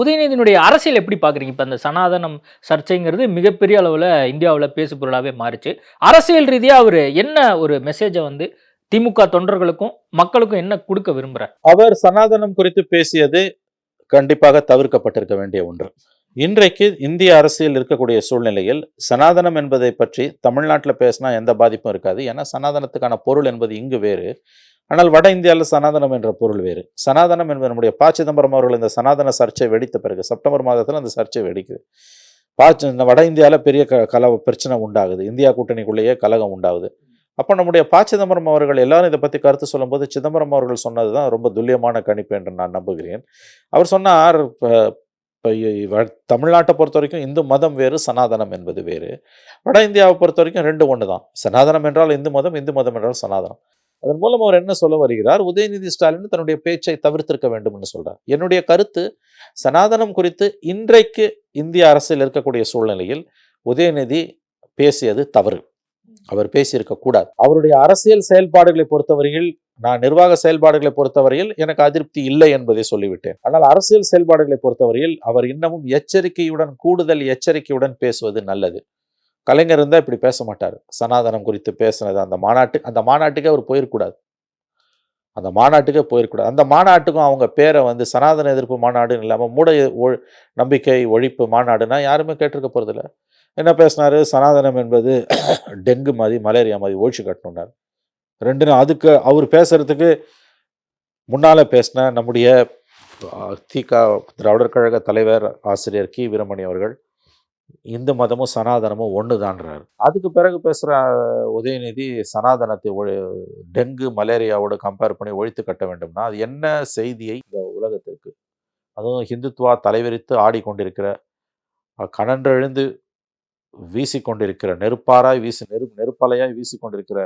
உதயநிதியினுடைய அரசியல் எப்படி பார்க்குறீங்க இப்போ அந்த சனாதனம் சர்ச்சைங்கிறது மிகப்பெரிய அளவில் இந்தியாவில் பேசு பொருளாகவே மாறிச்சு. அரசியல் ரீதியாக அவர் என்ன ஒரு மெசேஜை வந்து திமுக தொண்டர்களுக்கும் மக்களுக்கும் என்ன கொடுக்க விரும்புகிறார் அவர் சனாதனம் குறித்து பேசியது கண்டிப்பாக தவிர்க்கப்பட்டிருக்க வேண்டிய ஒன்று. இன்றைக்கு இந்திய அரசியல் இருக்கக்கூடிய சூழ்நிலையில் சனாதனம் என்பதை பற்றி தமிழ்நாட்டில் பேசினா எந்த பாதிப்பும் இருக்காது. ஏன்னா சனாதனத்துக்கான பொருள் என்பது இங்கு வேறு. ஆனால் வட இந்தியாவில் சனாதனம் என்ற பொருள் வேறு. சனாதனம் என்பது நம்முடைய பா சிதம்பரம் அவர்கள் இந்த சனாதன சர்ச்சை வெடித்த பிறகு செப்டம்பர் மாதத்தில் அந்த சர்ச்சை வெடிக்குது. பா இந்த வட இந்தியாவில் பெரிய க கல பிரச்சனை உண்டாகுது. இந்தியா கூட்டணிக்குள்ளேயே கலகம் உண்டாகுது. அப்போ நம்முடைய பா சிதம்பரம் அவர்கள் எல்லாரும் இதை பற்றி கருத்து சொல்லும்போது சிதம்பரம் அவர்கள் சொன்னது தான் ரொம்ப துல்லியமான கணிப்பு என்று நான் நம்புகிறேன். அவர் சொன்னார் இப்போ தமிழ்நாட்டை பொறுத்த வரைக்கும் இந்து மதம் வேறு சனாதனம் என்பது வேறு. வட இந்தியாவை பொறுத்த வரைக்கும் ரெண்டு ஒன்று தான் சனாதனம் என்றால் இந்து மதம் இந்து மதம் என்றால் சனாதனம். அதன் மூலம் அவர் என்ன சொல்ல வருகிறார்? உதயநிதி ஸ்டாலின் தன்னுடைய பேச்சை தவிர்த்திருக்க வேண்டும் என்று சொல்றார். என்னுடைய கருத்து சனாதனம் குறித்து இன்றைக்கு இந்திய அரசில் இருக்கக்கூடிய சூழ்நிலையில் உதயநிதி பேசியது தவறு. அவர் பேசியிருக்கக்கூடாது அவருடைய அரசியல் செயல்பாடுகளை பொறுத்தவரையில் நான் நிர்வாக செயல்பாடுகளை பொறுத்தவரையில் எனக்கு அதிருப்தி இல்லை என்பதை சொல்லிவிட்டேன். ஆனால் அரசியல் செயல்பாடுகளை பொறுத்தவரையில் அவர் இன்னமும் எச்சரிக்கையுடன் கூடுதல் எச்சரிக்கையுடன் பேசுவது நல்லது. கலைஞர் இருந்தால் இப்படி பேச மாட்டார். சனாதனம் குறித்து பேசினது அந்த மாநாட்டு அந்த மாநாட்டுக்கே அவர் போயிருக்கூடாது அந்த மாநாட்டுக்கே போயிருக்கூடாது அந்த மாநாட்டுக்கும் அவங்க பேரை வந்து சனாதன எதிர்ப்பு மாநாடுன்னு இல்லாமல் மூட ஒ- நம்பிக்கை ஒழிப்பு மாநாடுனா யாருமே கேட்டிருக்க போகிறதில்ல என்ன பேசினாரு? சனாதனம் என்பது டெங்கு மாதிரி மலேரியா மாதிரி ஒழிச்சு கட்டணுன்னார் ரெண்டு நாள் அதுக்கு அவர் பேசுகிறதுக்கு முன்னால் பேசின நம்முடைய திக திராவிடர் கழக தலைவர் ஆசிரியர் கி. வீரமணி அவர்கள் இந்து மதமும் சனாதனமும் ஒன்று தான்றார் அதுக்கு பிறகு பேசுகிற உதயநிதி சனாதனத்தை ஒழி டெங்கு மலேரியாவோட கம்பேர் பண்ணி ஒழித்து கட்ட வேண்டும்னா அது என்ன செய்தியை இந்த உலகத்திற்கு? அதுவும் ஹிந்துத்வா தலைவிரித்து ஆடிக்கொண்டிருக்கிற கணன்றெழுந்து கனன்றெழுந்து வீசிக்கொண்டிருக்கிற நெருப்பாராய் வீசி நெரு நெருப்பலையாய் வீசிக்கொண்டிருக்கிற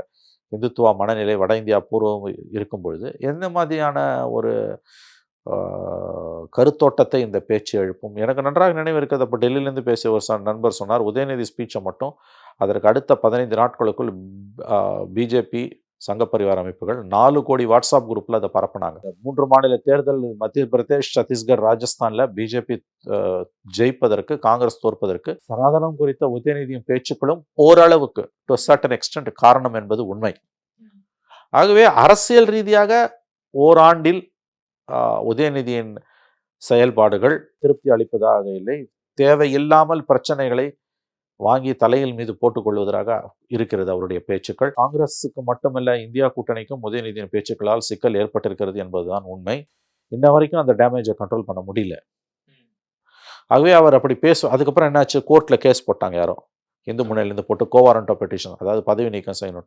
இந்துத்துவா மனநிலை வட இந்தியா பூர்வம் இருக்கும் பொழுது எந்த மாதிரியான ஒரு கருத்தோட்டத்தை இந்த பேச்சு எழுப்பும். எனக்கு நன்றாக நினைவு இருக்கிறது. அப்போ டெல்லியிலேருந்து பேசிய ஒரு நண்பர் சொன்னார் உதயநிதி ஸ்பீச்சை மட்டும் அதற்கு அடுத்த பதினைந்து நாட்களுக்குள் பிஜேபி சங்க பரிவார அமைப்புகள் நாலு கோடி வாட்ஸ்அப் குரூப்பில் அதை பரப்புனாங்க. மூன்று மாநில தேர்தல் மத்திய பிரதேஷ் சத்தீஸ்கர் ராஜஸ்தானில் பிஜேபி ஜெயிப்பதற்கு காங்கிரஸ் தோற்பதற்கு சனாதனம் குறித்த உதயநிதியின் பேச்சுக்களும் ஓரளவுக்கு டு சர்டன் எக்ஸ்டென்ட் காரணம் என்பது உண்மை. ஆகவே அரசியல் ரீதியாக ஓராண்டில் உதயநிதியின் செயல்பாடுகள் திருப்தி அளிப்பதாக இல்லை. தேவையில்லாமல் பிரச்சனைகளை வாங்கி தலையில் மீது போட்டுக்கொள்வதாக இருக்கிறது அவருடைய பேச்சுக்கள். காங்கிரஸுக்கு மட்டுமல்ல இந்தியா கூட்டணிக்கும் உதயநிதியின் பேச்சுக்களால் சிக்கல் ஏற்பட்டிருக்கிறது என்பதுதான் உண்மை. இன்ன வரைக்கும் அந்த டேமேஜை கண்ட்ரோல் பண்ண முடியல. ஆகவே அவர் அப்படி பேச அதுக்கப்புறம் என்னாச்சு? கோர்ட்டில் கேஸ் போட்டாங்க யாரோ. இந்து முன்னிலேருந்து போட்டு கோவாரண்டோ பெட்டிஷன் அதாவது பதவி நீக்கம் செய்யணும்.